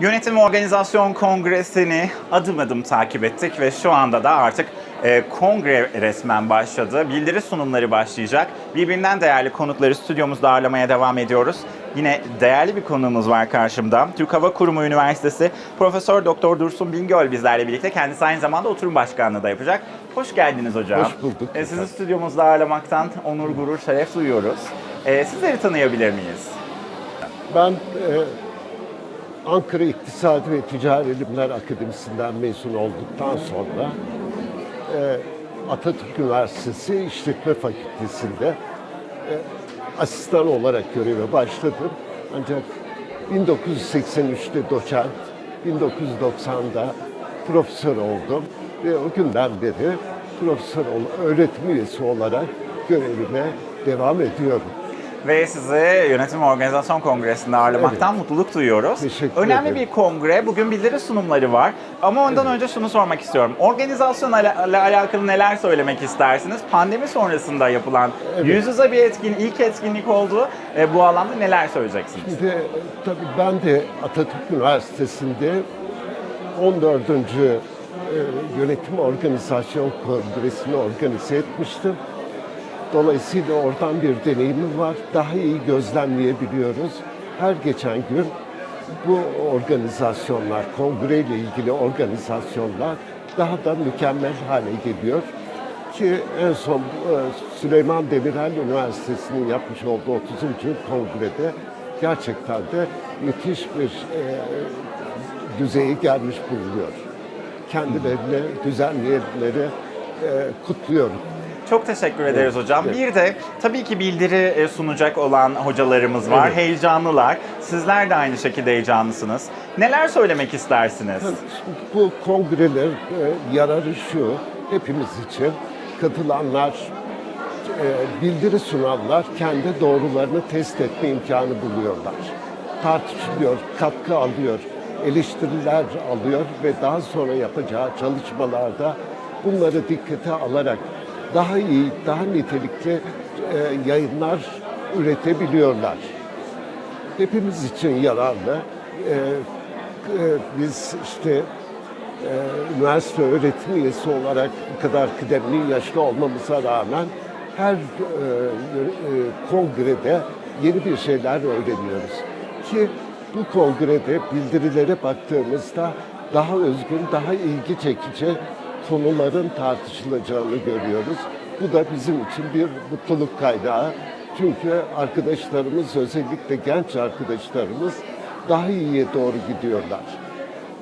Yönetim Organizasyon Kongresi'ni adım adım takip ettik ve şu anda da artık e, kongre resmen başladı. Bildiri sunumları başlayacak. Birbirinden değerli konukları stüdyomuzda ağırlamaya devam ediyoruz. Yine değerli bir konuğumuz var karşımda. Türk Hava Kurumu Üniversitesi Profesör Doktor Dursun Bingöl bizlerle birlikte. Kendisi aynı zamanda oturum başkanlığı da yapacak. Hoş geldiniz hocam. Hoş bulduk. E, sizi stüdyomuzda ağırlamaktan onur, gurur, şeref duyuyoruz. E, sizleri tanıyabilir miyiz? Ben e, Ankara İktisadi ve Ticari İlimler Akademisi'nden mezun olduktan sonra e, Atatürk Üniversitesi İşletme Fakültesi'nde e, asistan olarak göreve başladım. Ancak 1983'te doçent, 1990'da profesör oldum ve o günden beri profesör, öğretim üyesi olarak görevime devam ediyorum. Ve sizi Yönetim Organizasyon Kongresi'nde ağırlamaktan mutluluk duyuyoruz. Teşekkür Önemli ederim. bir kongre. Bugün bildiri sunumları var. Ama ondan önce şunu sormak istiyorum. Organizasyonla ala- alakalı neler söylemek istersiniz? Pandemi sonrasında yapılan yüz yüze bir etkin, ilk etkinlik oldu. E, bu alanda neler söyleyeceksiniz? Şimdi e, tabii ben de Atatürk Üniversitesi'nde 14. e, Yönetim Organizasyon Kongresi'ni organize etmiştim. Dolayısıyla oradan bir deneyimim var. Daha iyi gözlemleyebiliyoruz. Her geçen gün bu organizasyonlar, kongreyle ilgili organizasyonlar daha da mükemmel hale geliyor. Ki en son e, Süleyman Demirel Üniversitesi'nin yapmış olduğu 30. kongrede gerçekten de müthiş bir e, düzeye gelmiş bulunuyor. Kendilerini, düzenleyenleri e, kutluyorum. Çok teşekkür ederiz hocam. Bir de tabii ki bildiri e, sunacak olan hocalarımız var. Evet. Heyecanlılar. Sizler de aynı şekilde heyecanlısınız. Neler söylemek istersiniz? Bu kongreler e, yararı şu, hepimiz için katılanlar, e, bildiri sunanlar kendi doğrularını test etme imkanı buluyorlar. Tartışılıyor, katkı alıyor, eleştiriler alıyor ve daha sonra yapacağı çalışmalarda bunları dikkate alarak daha iyi, daha nitelikli e, yayınlar üretebiliyorlar hepimiz için yararlı. Ee, e, biz işte e, üniversite öğretim üyesi olarak bu kadar kıdemli yaşlı olmamıza rağmen her e, e, kongrede yeni bir şeyler öğreniyoruz. Ki bu kongrede bildirilere baktığımızda daha özgün, daha ilgi çekici konuların tartışılacağını görüyoruz. Bu da bizim için bir mutluluk kaynağı. Çünkü arkadaşlarımız, özellikle genç arkadaşlarımız daha iyiye doğru gidiyorlar.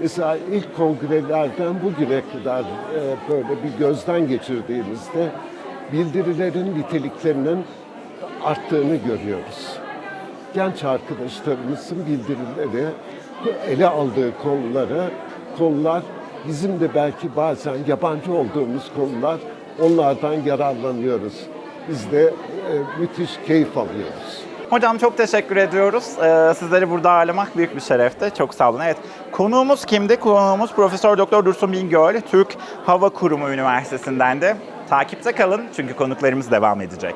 Mesela ilk kongrelerden bugüne kadar e, böyle bir gözden geçirdiğimizde bildirilerin niteliklerinin arttığını görüyoruz. Genç arkadaşlarımızın bildirileri, ele aldığı konuları, konular bizim de belki bazen yabancı olduğumuz konular onlardan yararlanıyoruz. Biz de e, müthiş keyif alıyoruz. Hocam çok teşekkür ediyoruz. Ee, sizleri burada ağırlamak büyük bir şerefti. Çok sağ olun. Evet. Konuğumuz kimdi? Konuğumuz Profesör Doktor Dursun Bingöl, Türk Hava Kurumu Üniversitesi'nden de. Takipte kalın çünkü konuklarımız devam edecek.